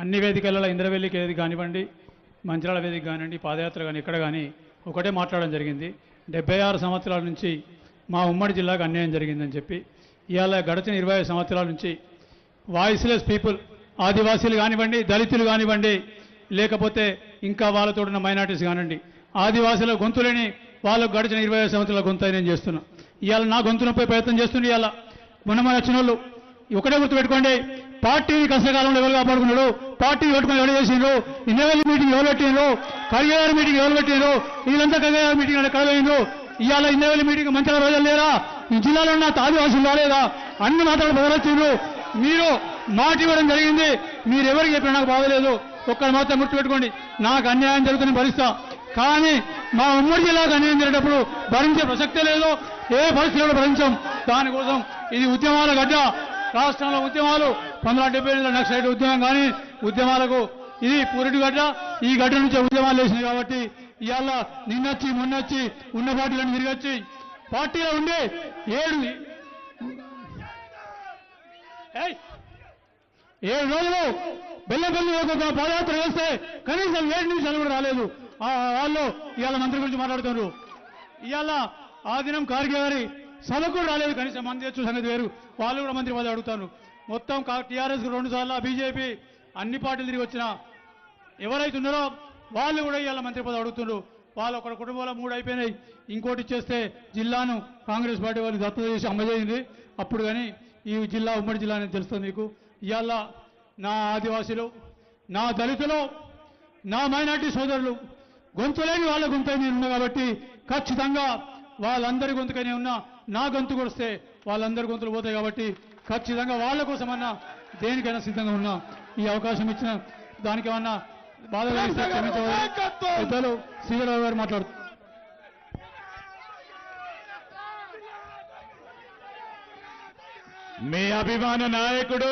అన్ని వేదికలలో ఇంద్రవెల్లికి ఏది కానివ్వండి మంచిరాల వేదిక కానివ్వండి పాదయాత్ర కానీ ఎక్కడ కానీ ఒకటే మాట్లాడడం జరిగింది. డెబ్బై ఆరు సంవత్సరాల నుంచి మా ఉమ్మడి జిల్లాకు అన్యాయం జరిగిందని చెప్పి ఇవాళ గడిచిన ఇరవై సంవత్సరాల నుంచి వాయిస్లెస్ పీపుల్ ఆదివాసీలు కానివ్వండి దళితులు కానివ్వండి లేకపోతే ఇంకా వాళ్ళతో ఉన్న మైనార్టీస్ కానివ్వండి ఆదివాసుల గొంతులేని వాళ్ళకు గడిచిన ఇరవై సంవత్సరాల గొంతు నేను చేస్తున్నా. ఇవాళ నా గొంతునపై ప్రయత్నం చేస్తుంది ఇవాళ. మొన్న మొన్న వచ్చిన వాళ్ళు ఒకటే గుర్తుపెట్టుకోండి పార్టీని కష్టకాలంలో ఎవరు కాపాడుకున్నాడు? పార్టీ పెట్టుకుని ఎవరు చేసిండ్రు? ఇన్నోవేల్ మీటింగ్ ఎవరు పెట్టిండ్రు? కడిగారు మీటింగ్ ఎవరు పెట్టిండ్రు? వీళ్ళంతా కడిగారు మీటింగ్ ఎక్కడ పోయిండ్రు ఇవాళ ఇన్నోవేల్ మీటింగ్ మంచిగా రోజులు లేరా? ఈ జిల్లాలో ఉన్న ఆదివాసులు రాలేదా? అన్ని మాత్రం బదలొచ్చిండ్రు. మీరు మాట ఇవ్వడం జరిగింది. మీరు ఎవరికి చెప్పినా నాకు బాగలేదు ఒక్కరు మాత్రం గుర్తుపెట్టుకోండి. నాకు అన్యాయం జరుగుతున్న భరిస్తా కానీ మా ఉమ్మడి జిల్లాకు అన్యాయం జరిగేటప్పుడు భరించే ప్రసక్తే లేదు. ఏ పరిస్థితుల్లో భరించాం. దానికోసం ఇది ఉద్యమాల గడ్డ. రాష్ట్రంలో ఉద్యమాలు. పంతొమ్మిది డెబ్బై ఎనిమిదిలో నక్సలైట్ ఉద్యమం కానీ ఉద్యమాలకు ఇది పూరిటి గడ్డ. ఈ గడ్డ నుంచే ఉద్యమాలు వేసినాయి కాబట్టి ఇవాళ నిన్నొచ్చి మొన్నొచ్చి ఉన్న పార్టీలను తిరిగొచ్చి పార్టీలో ఉండే ఏడు ఏడు రోజులు బెల్లపల్లి ఒక పాదయాత్ర వేస్తే కనీసం ఏడు నిమిషాలు కూడా రాలేదు. వాళ్ళు ఇవాళ మంత్రి గురించి మాట్లాడుతున్నారు. ఇవాళ ఆ దినం కార్గే గారి సభకు కూడా రాలేదు కనీసం మంది తెచ్చు సంగతి వేరు. వాళ్ళు కూడా మంత్రి పదవి అడుగుతాను మొత్తం టీఆర్ఎస్ రెండు సార్లు బీజేపీ అన్ని పార్టీలు తిరిగి వచ్చిన ఎవరైతే ఉన్నారో వాళ్ళు కూడా ఇవాళ మంత్రి పదవి అడుగుతున్నారు వాళ్ళు ఒక కుటుంబంలో మూడు అయిపోయినాయి. ఇంకోటి ఇచ్చేస్తే జిల్లాను కాంగ్రెస్ పార్టీ వాళ్ళు దత్తత చేసి అమ్మజేసింది అప్పుడు కానీ ఈ జిల్లా ఉమ్మడి జిల్లా అనేది తెలుస్తుంది మీకు. ఇవాళ నా ఆదివాసులు నా దళితులు నా మైనార్టీ సోదరులు గొంతులేని వాళ్ళ గొంతు నేను ఉన్నా కాబట్టి ఖచ్చితంగా వాళ్ళందరి గొంతుకనే ఉన్నా నా గొంతు కొడిస్తే వాళ్ళందరి గొంతులు పోతాయి కాబట్టి ఖచ్చితంగా వాళ్ళ కోసమన్నా దేనికైనా సిద్ధంగా ఉన్నా ఈ అవకాశం ఇచ్చిన దానికి ఏమన్నా బాధ పెద్దలు గారు మాట్లాడుతున్నారు మీ అభిమాన నాయకుడు